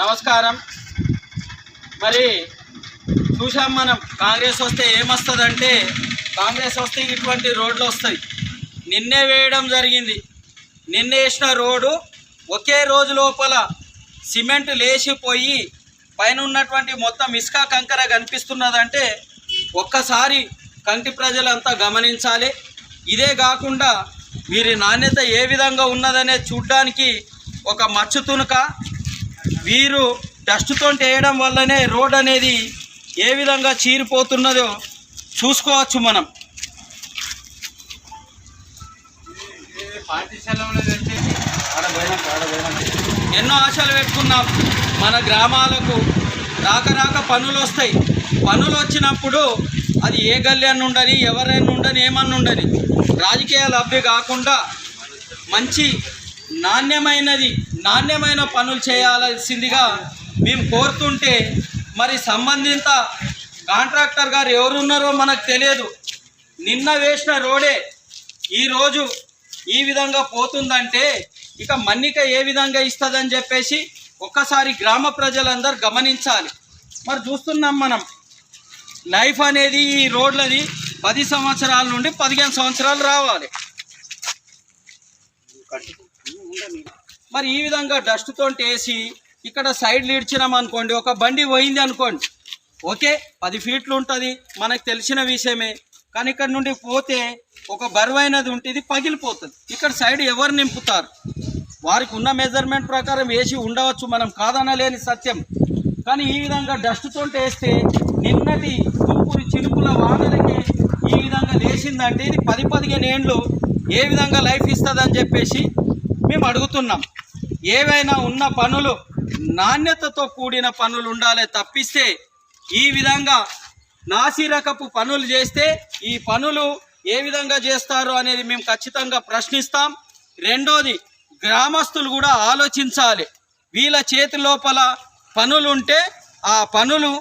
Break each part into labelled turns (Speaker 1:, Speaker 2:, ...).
Speaker 1: నమస్కారం. మరి చూసాం మనం కాంగ్రెస్ వస్తే ఏమొస్తుందంటే కాంగ్రెస్ వస్తే ఇటువంటి రోడ్లు వస్తాయి. నిన్నే వేయడం జరిగింది. నిన్నే వేసిన రోడ్డు ఒకే రోజు లోపల సిమెంట్ లేచిపోయి పైన ఉన్నటువంటి మొత్తం ఇసుక కంకర కనిపిస్తున్నదంటే ఒక్కసారి కంటి ప్రజలంతా గమనించాలి. ఇదే కాకుండా వీరి నాణ్యత ఏ విధంగా ఉన్నదనే చూడ్డానికి ఒక మచ్చు తునుక వీరు డస్ట్తో వేయడం వల్లనే రోడ్ అనేది ఏ విధంగా చీరిపోతున్నదో చూసుకోవచ్చు మనం. ఎన్నో ఆశలు పెట్టుకున్నాం. మన గ్రామాలకు రాక రాక పనులు వస్తాయి. పనులు వచ్చినప్పుడు అది ఏ గల్లి అని ఉండని ఎవరైనా ఉండని ఏమన్నా ఉండని రాజకీయ లబ్ధి కాకుండా మంచి నాణ్యమైనది నాణ్యమైన పనులు చేయాల్సిందిగా మేము కోరుతుంటే మరి సంబంధిత కాంట్రాక్టర్ గారు ఎవరున్నారో మనకు తెలియదు. నిన్న వేసిన రోడే ఈరోజు ఈ విధంగా పోతుందంటే ఇక మన్నిక ఏ విధంగా ఇస్తుందని చెప్పేసి ఒక్కసారి గ్రామ ప్రజలందరూ గమనించాలి. మరి చూస్తున్నాం మనం లైఫ్ అనేది ఈ రోడ్లది పది సంవత్సరాల నుండి పదిహేను సంవత్సరాలు రావాలి. మరి ఈ విధంగా డస్ట్తో వేసి ఇక్కడ సైడ్లు ఇడ్చినాం అనుకోండి ఒక బండి పోయింది అనుకోండి ఓకే పది ఫీట్లు ఉంటుంది మనకు తెలిసిన విషయమే. కానీ ఇక్కడ నుండి పోతే ఒక బరువైనది ఉంటుంది పగిలిపోతుంది. ఇక్కడ సైడ్ ఎవరు నింపుతారు? వారికి ఉన్న మెజర్మెంట్ ప్రకారం వేసి ఉండవచ్చు మనం కాదనలేని సత్యం. కానీ ఈ విధంగా డస్ట్తో వేస్తే నిన్నటి తుప్పులు చినుకుల వానలకి ఈ విధంగా లేచిందంటే ఇది పది పదిహేను ఏండ్లు ఏ విధంగా లైఫ్ ఇస్తుందని చెప్పేసి మేము అడుగుతున్నాం. ఏవైనా ఉన్న పనులు నాణ్యతతో కూడిన పనులు ఉండాలి తప్పిస్తే ఈ విధంగా నాసిరకపు పనులు చేస్తే ఈ పనులు ఏ విధంగా చేస్తారు అనేది మేము ఖచ్చితంగా ప్రశ్నిస్తాం. రెండోది గ్రామస్తులు కూడా ఆలోచించాలి. వీళ్ళ చేతి లోపల పనులు ఉంటే ఆ పనులు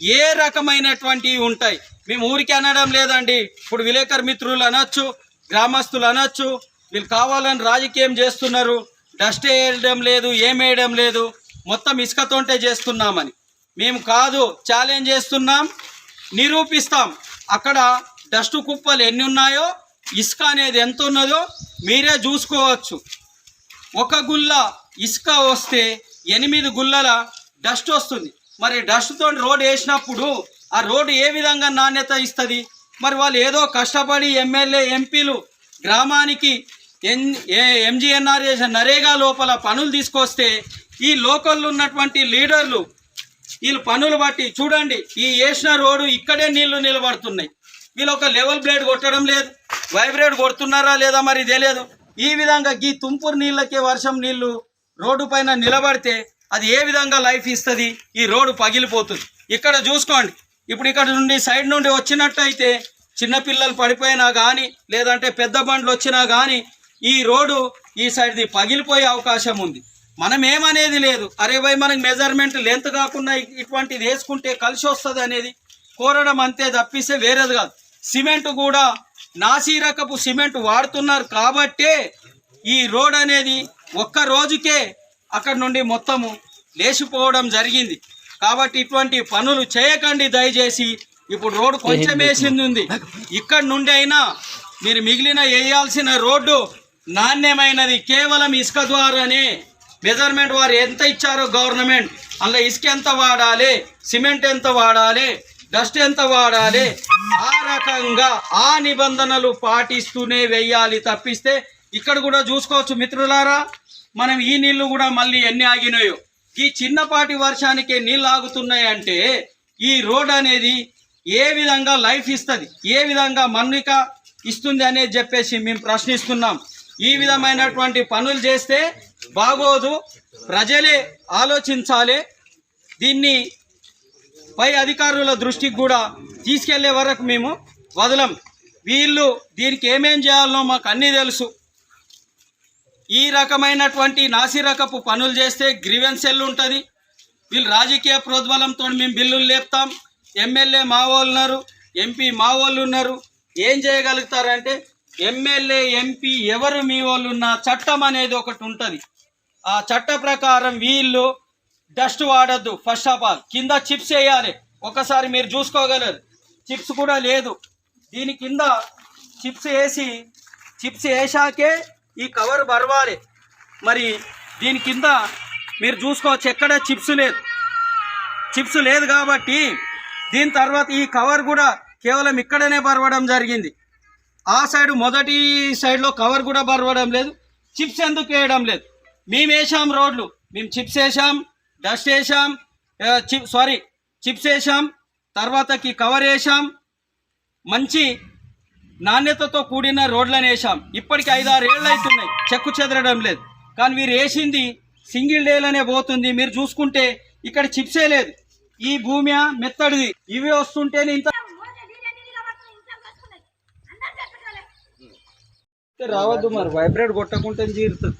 Speaker 1: ఏ రకమైనటువంటివి ఉంటాయి? మేము ఊరికి అనడం లేదండి. ఇప్పుడు విలేకరు మిత్రులు అనొచ్చు గ్రామస్తులు అనొచ్చు వీళ్ళు కావాలని రాజకీయం చేస్తున్నారు డస్ట్ వేయడం లేదు ఏం వేయడం లేదు మొత్తం ఇసుకతోంటే చేస్తున్నామని. మేము కాదు ఛాలెంజ్ చేస్తున్నాం నిరూపిస్తాం. అక్కడ డస్ట్ కుప్పలు ఎన్ని ఉన్నాయో ఇసుక అనేది ఎంత ఉన్నదో మీరే చూసుకోవచ్చు. ఒక గుల్ల ఇసుక వస్తే ఎనిమిది గుల్లల డస్ట్ వస్తుంది. మరి డస్ట్తో రోడ్ వేసినప్పుడు ఆ రోడ్డు ఏ విధంగా నాణ్యత ఇస్తుంది? మరి వాళ్ళు ఏదో కష్టపడి ఎమ్మెల్యే ఎంపీలు గ్రామానికి ఎన్ ఎంజిఎన్ఆర్ నరేగా లోపల పనులు తీసుకొస్తే ఈ లోకల్లో ఉన్నటువంటి లీడర్లు వీళ్ళు పనులు బట్టి చూడండి ఈ వేసిన రోడ్డు ఇక్కడే నీళ్ళు నిలబడుతున్నాయి. వీళ్ళు ఒక లెవెల్ బ్లేడ్ కొట్టడం లేదు వైబ్రేట్ కొడుతున్నారా లేదా మరి తెలియదు. ఈ విధంగా ఈ తుంపూరు నీళ్ళకే వర్షం నీళ్ళు రోడ్డు పైన నిలబడితే అది ఏ విధంగా లైఫ్ ఇస్తుంది? ఈ రోడ్డు పగిలిపోతుంది. ఇక్కడ చూసుకోండి ఇప్పుడు ఇక్కడ నుండి సైడ్ నుండి వచ్చినట్టయితే చిన్నపిల్లలు పడిపోయినా కానీ లేదంటే పెద్ద బండ్లు వచ్చినా కానీ ఈ రోడ్డు ఈ సైడ్ది పగిలిపోయే అవకాశం ఉంది. మనం ఏమనేది లేదు. అరే భయ్ మనకి మెజర్మెంట్ లెంత్ కాకుండా ఇటువంటిది వేసుకుంటే కలిసి వస్తుంది అనేది కోరడం అంతే తప్పిస్తే వేరేది కాదు. సిమెంట్ కూడా నాసీ రకపు సిమెంట్ వాడుతున్నారు కాబట్టే ఈ రోడ్ అనేది ఒక్క రోజుకే అక్కడ నుండి మొత్తము లేచిపోవడం జరిగింది. కాబట్టి ఇటువంటి పనులు చేయకండి దయచేసి. ఇప్పుడు రోడ్డు కొంచెం వేసింది ఉంది. ఇక్కడ నుండి అయినా మీరు మిగిలిన వేయాల్సిన రోడ్డు నాణ్యమైనది కేవలం ఇసుక ద్వారానే మెజర్మెంట్ వారు ఎంత ఇచ్చారో గవర్నమెంట్. అందులో ఇసుక ఎంత వాడాలి సిమెంట్ ఎంత వాడాలి డస్ట్ ఎంత వాడాలి ఆ రకంగా ఆ నిబంధనలు పాటిస్తూనే వెయ్యాలి తప్పిస్తే ఇక్కడ కూడా చూసుకోవచ్చు మిత్రులారా మనం ఈ నీళ్ళు కూడా మళ్ళీ ఎన్ని ఆగినాయో. ఈ చిన్నపాటి వర్షానికి నీళ్ళు ఆగుతున్నాయి అంటే ఈ రోడ్ అనేది ఏ విధంగా లైఫ్ ఇస్తుంది ఏ విధంగా మన్నిక ఇస్తుంది అనేది చెప్పేసి మేము ప్రశ్నిస్తున్నాం. ఈ విధమైనటువంటి పనులు చేస్తే బాగోదు. ప్రజలే ఆలోచించాలి. దీన్ని పై అధికారుల దృష్టికి కూడా తీసుకెళ్ళే వరకు మేము వదలం. వీళ్ళు దీనికి ఏమేం చేయాలనో మాకు అన్నీ తెలుసు. ఈ రకమైనటువంటి నాసిరకపు పనులు చేస్తే గ్రీవెన్సెల్ సెల్ ఉంటుంది వీళ్ళు రాజకీయ ప్రోద్బలంతో మేము బిల్లులు లేపుతాం. ఎమ్మెల్యే మా వాళ్ళు ఉన్నారు ఎంపీ మా వాళ్ళు ఉన్నారు ఏం చేయగలుగుతారంటే ఎమ్మెల్యే ఎంపీ ఎవరు మీ వాళ్ళు ఉన్న చట్టం అనేది ఒకటి ఉంటుంది. ఆ చట్ట ప్రకారం వీళ్ళు డస్ట్ వాడద్దు ఫస్ట్ ఆఫ్ ఆల్ కింద చిప్స్ వేయాలి. ఒకసారి మీరు చూసుకోగలరు. చిప్స్ కూడా లేదు. దీని కింద చిప్స్ వేసి చిప్స్ వేసాకే ఈ కవర్ బరవాలి. మరి దీని కింద మీరు చూసుకోవచ్చు ఎక్కడ చిప్స్ లేదు. చిప్స్ లేదు కాబట్టి దీని తర్వాత ఈ కవర్ కూడా కేవలం ఇక్కడనే బరవడం జరిగింది. ఆ సైడ్ మొదటి సైడ్లో కవర్ కూడా బరవడం లేదు చిప్స్ ఎందుకు వేయడం లేదు? మేము వేసాం రోడ్లు మేము చిప్స్ వేసాం డస్ట్ వేసాం చిప్ సారీ చిప్స్ వేసాం తర్వాతకి కవర్ వేసాం మంచి నాణ్యతతో కూడిన రోడ్లను వేసాం. ఇప్పటికి ఐదారు ఏళ్ళు అవుతున్నాయి చెక్కు చెదరడం లేదు. కానీ మీరు వేసింది సింగిల్ డేలనే పోతుంది. మీరు చూసుకుంటే ఇక్కడ చిప్సే లేదు. ఈ భూమి మెత్తడిది. ఇవి వస్తుంటేనే ఇంత రావద్దు మరి. వైబ్రేట్ కొట్టకుంటే జీరుతుంది